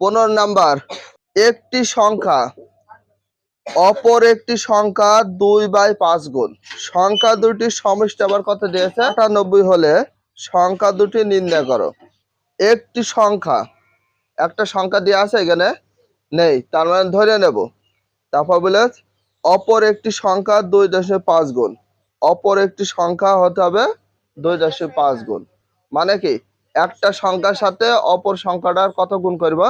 পনেরো নাম্বার, একটি সংখ্যা অপর একটি সংখ্যা দুই বাই পাঁচ গুণ। সংখ্যা দুটির সমষ্টি আবার কত দিয়েছে? আটানব্বই হলে সংখ্যা দুটি নির্ণয় করো। একটি সংখ্যা, একটা সংখ্যা দিয়ে আছে এখানে? নেই, তার মানে ধরে নেব। তারপর বলে অপর একটি সংখ্যা দুই দশমিক পাঁচ গুণ। অপর একটি সংখ্যা হতে হবে দুই দশমিক পাঁচ গুণ। মানে কি? একটা সংখ্যার সাথে অপর সংখ্যাটার কত গুণ করব?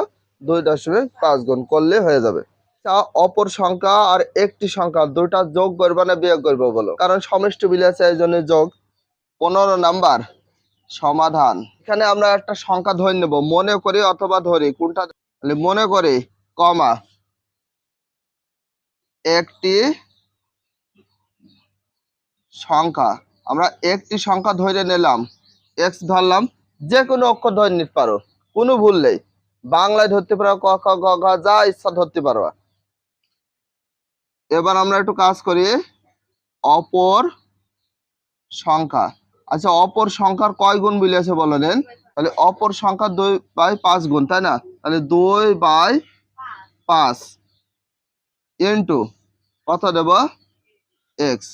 দুই দশমিক পাঁচ গুণ করলে হয়ে যাবে। তা অপর সংখ্যা আর একটি সংখ্যা দুইটা যোগ করবে না বিয়োগ করবে বলো? কারণ সমষ্টি মিলেছে এই জন্য যোগ। পনেরো নাম্বার, সমাধান। এখানে আমরা একটা সংখ্যা ধরে নেব, মনে করি অথবা ধরি। কোনটা? মনে করি, কমা। একটি সংখ্যা। আমরা একটি সংখ্যা ধরে নিলাম। এক্স ধরলাম যে কোনো অক্ষর ধরে নিতে পারো। কোনো ভুল নেই। বাংলায় ধরতে পারো, ক, খ গ ঘ, যা ইচ্ছা ধরতে পারো। এবার আমরা একটু কাজ করি, অপর সংখ্যা। আচ্ছা অপর সংখ্যার কয় গুণ মিলেছে দেন তাহলে অপর সংখ্যা দুই বাই পাঁচ গুণ, তাই না? তাহলে দুই বাই পাঁচ ইন্টু কত দেব? এক্স।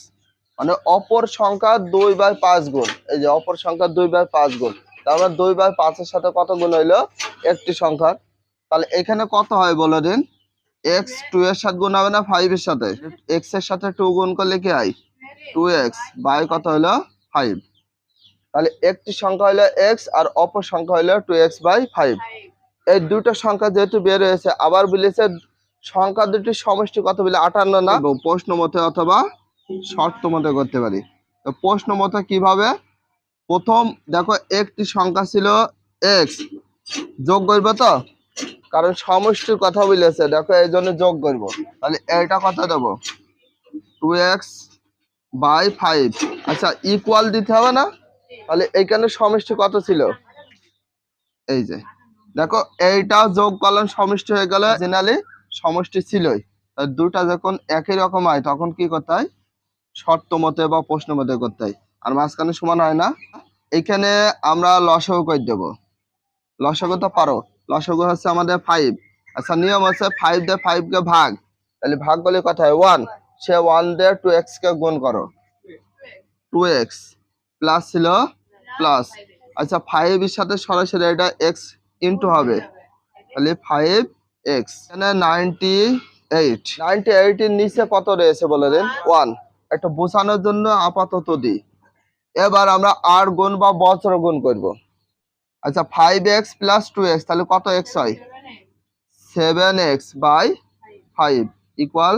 মানে অপর সংখ্যা দুই বাই পাঁচ গুণ। এই যে অপর সংখ্যা দুই বাই পাঁচ গুণ। তার মানে দুই বাই পাঁচের সাথে কত গুণ হইল? একটি সংখ্যা তাহলে এখানে কত হয় বলে দিন? এক্স টু এর সাথে গুণ হবে না ফাইভ এর সাথে? এক্সের সাথে টু গুণ করলে কি হয়? টু এক্স বাই কত হলো ফাইভ তাহলে একটি সংখ্যা হলো এক্স আর অপর সংখ্যা হলো টু এক্স বাই ফাইভ এই দুটো সংখ্যা যেহেতু বের হয়েছে, আবার বলেছে সংখ্যা দুটির সমষ্টি কত বলে? আটান্ন না? প্রশ্ন মতে অথবা শর্ত মতে করতে পারি। তো প্রশ্ন মতে কীভাবে? প্রথম, দেখো, একটি সংখ্যা ছিল এক্স যোগ করব তো? কারণ সমষ্টির কথা বলেছে, দেখো, এই জন্য যোগ করব। তাহলে এটা কথা দেবো? টু এক্স বাই ফাইভ আচ্ছা ইকুয়াল দিতে হবে না? তাহলে এইখানে সমষ্টি কত ছিল? এই যে, দেখো এইটা যোগ করলাম, সমষ্টি হয়ে গেল জেনারেলি সমষ্টি ছিলই। দুটা যখন একই রকম হয়, তখন কি করতে হয়? শর্ত মতে বা প্রশ্ন মতে করতে হয়। আর মাঝখানে সমান হয় না। এখানে আমরা লসাগু করে দেবো। লসাগু তো পারো। লসাগু হচ্ছে আমাদের ফাইভ আচ্ছা নিয়ম হচ্ছে ফাইভ দিয়ে ফাইভ কে ভাগ। তাহলে ভাগ কথা হয়? ওয়ান সে ওয়ান দিয়ে টু এক্স কে গুণ করো। টু এক্স প্লাস ছিল প্লাস আচ্ছা ফাইভ এর সাথে সরাসরি এটা এক্স ইন্টু হবে। তাহলে ফাইভ এক্স এখানে নাইনটি এইট নাইনটি এইটের নিচে কত রয়েছে বলে দিন? ওয়ান একটা বোঝানোর জন্য আপাতত দিই। এবার আমরা আর গুণ বা বছর গুণ করব। আচ্ছা five x plus two x তাহলে কত এক্স হয়? Seven x by five equal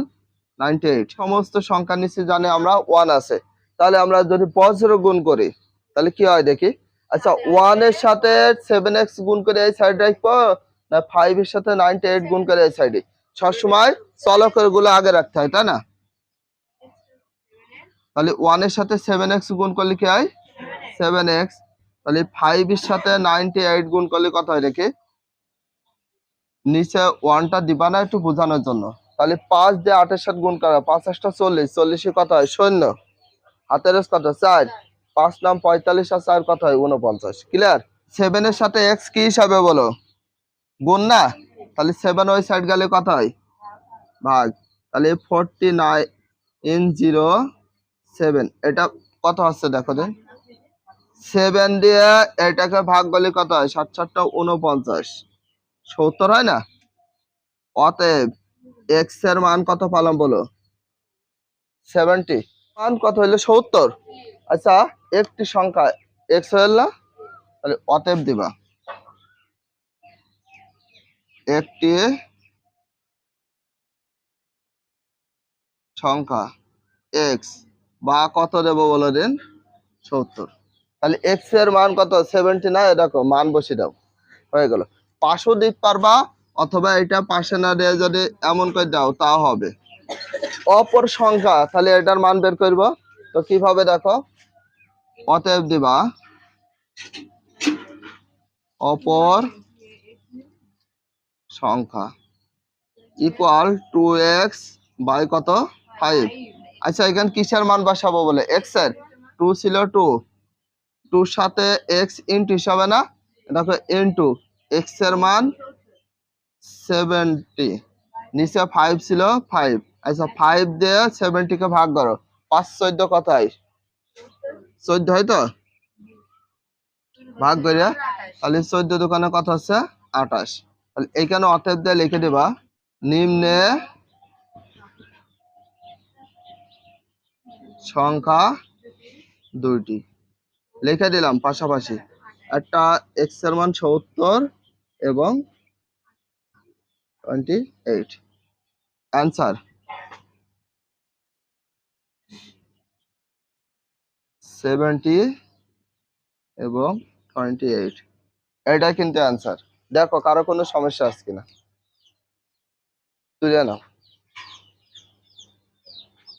ninety eight সমস্ত সংখ্যা নিচে জানে আমরা ওয়ান আছে। তাহলে আমরা যদি বছর গুণ করি, তাহলে কি হয় দেখি? আচ্ছা ওয়ানের সাথে সেভেন এক্স গুণ করে এই সাইড রাখব? না ফাইভ এর সাথে নাইনটি এইট গুণ করে এই সাইডে সবসময় চলকেরগুলো আগে রাখতে হয়, তাই না? তাহলে ওয়ানের সাথে সেভেন এক্স গুণ করলে কি হয়? সেভেন এক্স তাহলে ফাইভ এর সাথে নাইনটি এইট গুণ করলে কত হয় রেখে নিচে ওয়ানটা দিবা না একটু বোঝানোর জন্য। তাহলে পাঁচ দিয়ে আটের সাথে গুণ করা, পাঁচ আটটা চল্লিশ, চল্লিশে কত হয়? শূন্য। হাতের কত? চার। পাঁচ নাম পঁয়তাল্লিশ আর চার কত হয়? উনপঞ্চাশ ক্লিয়ার সেভেনের সাথে এক্স কি হিসাবে বলো? গুণ না? তাহলে সেভেন ওই সাইড গেলে কত হয়? ভাগ। তাহলে ফোরটি নাইন জিরো সেভেন। এটা কত হচ্ছে দেখো দেন? সেভেন দিয়ে এটাকে ভাগ করলে কত হয়? ষাট ষাটটা উনপঞ্চাশ সত্তর হয় না? অতএব এক্সের মান কত পালাম বলো? সেভেন্টি। মান কত হইল? সত্তর। আচ্ছা একটি সংখ্যা এক্স হইল না? তাহলে অতএব দিবা। একটি সংখ্যা এক্স বা কত দেব বলে দিন? সত্তর। তাহলে এক্সের মান কত? সেভেন্টি না? দেখো, মান বসে দাও। হয়ে গেল। পাঁচশো দিতে পারবা, অথবা এটা পাশে না দিয়ে যদি এমন করে দাও তাও হবে। অপর সংখ্যা, তাহলে এটার মান বের করব। তো কীভাবে দেখো? অতএব দিবা, অপর সংখ্যা ইকুয়াল টু এক্স বাই কত? ফাইভ আচ্ছা এখানে কিসের মান বসাবো বলে? এক্সের। টু ছিল টু টুর সাথে এক্স ইন্টু হিসাবে না? দেখো ইন্টু এক্সের মান সেভেন্টি নিচে ফাইভ ছিল ফাইভ আচ্ছা ফাইভ দিয়ে সেভেন্টিকে ভাগ করো। পাঁচ, চোদ্দ হয় চোদ্দ হয় তো? ভাগ করিয়া। তাহলে চোদ্দ দোকানে কত হচ্ছে আঠাশ। তাহলে এইখানে অতএব দিয়ে লিখে দেবা, নিম্নে সংখ্যা দুইটি। লিখে দিলাম পাশাপাশি। একটা এক্সের মান সত্তর এবং টোয়েন্টি এইট অ্যান্সার সেভেন্টি এবং টোয়েন্টি এইট এটা কিন্তু অ্যান্সার দেখো, কারও কোনো সমস্যা আছে কিনা? তুলে নাও।